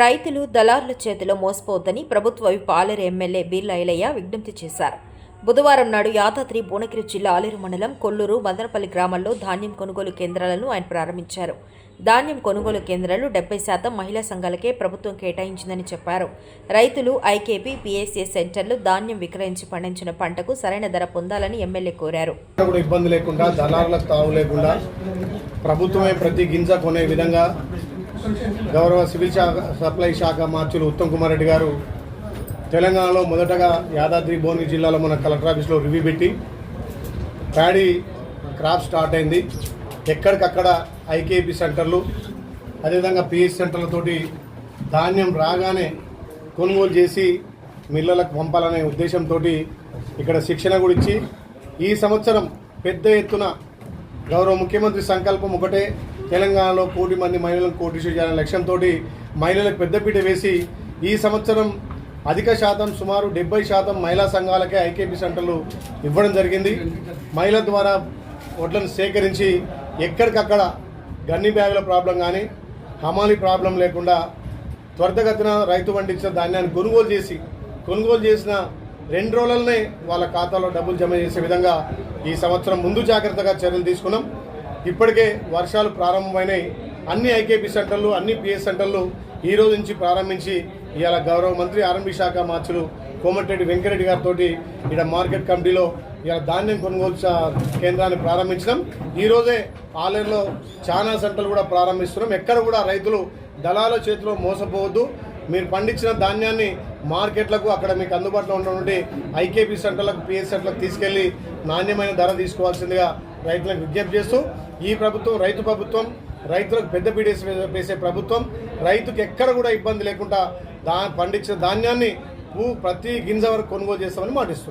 రైతులు దళారుల చేతిలో మోసపోవద్దని ప్రభుత్వ విప్ ఎమ్మెల్యే బీర్ల ఐలయ్య విజ్ఞప్తి చేశారు. బుధవారం నాడు యాదాద్రి భువనగిరి జిల్లా ఆలేరు మండలం కొల్లూరు మదనపల్లి గ్రామాల్లో ధాన్యం కొనుగోలు కేంద్రాలను ఆయన ప్రారంభించారు. ధాన్యం కొనుగోలు కేంద్రాలు డెబ్బై శాతం మహిళా సంఘాలకే ప్రభుత్వం కేటాయించిందని చెప్పారు. రైతులు ఐకేపీ పిఎస్ఏ సెంటర్లు ధాన్యం విక్రయించి పండించిన పంటకు సరైన ధర పొందాలని ఎమ్మెల్యే కోరారు. ఇబ్బంది లేకుండా దళారులకు తావు లేకుండా ప్రభుత్వమే ప్రతి గింజ కొనే విధంగా గౌరవ సివిల్ శాఖ సప్లై శాఖ మార్చులు ఉత్తమ్ కుమార్ రెడ్డి గారు తెలంగాణలో మొదటగా యాదాద్రి భువనగిరి జిల్లాలో మన కలెక్టర్ ఆఫీస్లో రివ్యూ పెట్టి ప్యాడీ క్రాప్ స్టార్ట్ అయింది. ఎక్కడికక్కడ ఐకేపీ సెంటర్లు అదేవిధంగా పిహెచ్ సెంటర్లతోటి ధాన్యం రాగానే కొనుగోలు చేసి మిల్లలకు పంపాలనే ఉద్దేశంతో ఇక్కడ శిక్షణ కూడా ఇచ్చి ఈ సంవత్సరం పెద్ద ఎత్తున గౌరవ ముఖ్యమంత్రి సంకల్పం ఒకటే తెలంగాణలో కోటి మంది మహిళలను కోటి చేయాలనే లక్ష్యంతో మహిళలకు పెద్దపీట వేసి ఈ సంవత్సరం అధిక శాతం సుమారు డెబ్బై శాతం మహిళా సంఘాలకే ఐకేపీ సెంటర్లు ఇవ్వడం జరిగింది. మహిళల ద్వారా వడ్లను సేకరించి ఎక్కడికక్కడ గన్ని బ్యాగుల ప్రాబ్లం కానీ హమాలి ప్రాబ్లం లేకుండా త్వరితగతిన రైతు పండించిన ధాన్యాన్ని కొనుగోలు చేసి కొనుగోలు చేసిన రెండు రోజులనే వాళ్ళ ఖాతాలో డబ్బులు జమ చేసే విధంగా ఈ సంవత్సరం ముందు జాగ్రత్తగా చర్యలు తీసుకున్నాం. ఇప్పటికే వర్షాలు ప్రారంభమైనాయి. అన్ని ఐకేపీ సెంటర్లు అన్ని పిఎస్ సెంటర్లు ఈ రోజు నుంచి ప్రారంభించి ఇవాళ గౌరవ మంత్రి ఆర్ఎంబీ శాఖ మార్చులు కోమటిరెడ్డి వెంకరెడ్డి గారితో ఇక్కడ మార్కెట్ కమిటీలో ఇలా ధాన్యం కొనుగోలు కేంద్రాన్ని ప్రారంభించడం ఈరోజే ఆలయంలో చాలా సెంటర్లు కూడా ప్రారంభిస్తున్నాం. ఎక్కడ కూడా రైతులు దళాల చేతిలో మోసపోవద్దు. మీరు పండించిన ధాన్యాన్ని మార్కెట్లకు అక్కడ మీకు అందుబాటులో ఉన్నటువంటి ఐకేపీ సెంటర్లకు పిఎస్ సెంటర్లకు తీసుకెళ్ళి నాణ్యమైన ధర తీసుకోవాల్సిందిగా రైతులకు విజ్ఞప్తి చేస్తూ ఈ ప్రభుత్వం రైతు ప్రభుత్వం రైతులకు పెద్ద పీడేసి వేసే ప్రభుత్వం రైతుకు ఎక్కడ కూడా ఇబ్బంది లేకుండా దా పండించిన ధాన్యాన్ని ప్రతి గింజ వరకు కొనుగోలు చేస్తామని మాటిస్తున్నాం.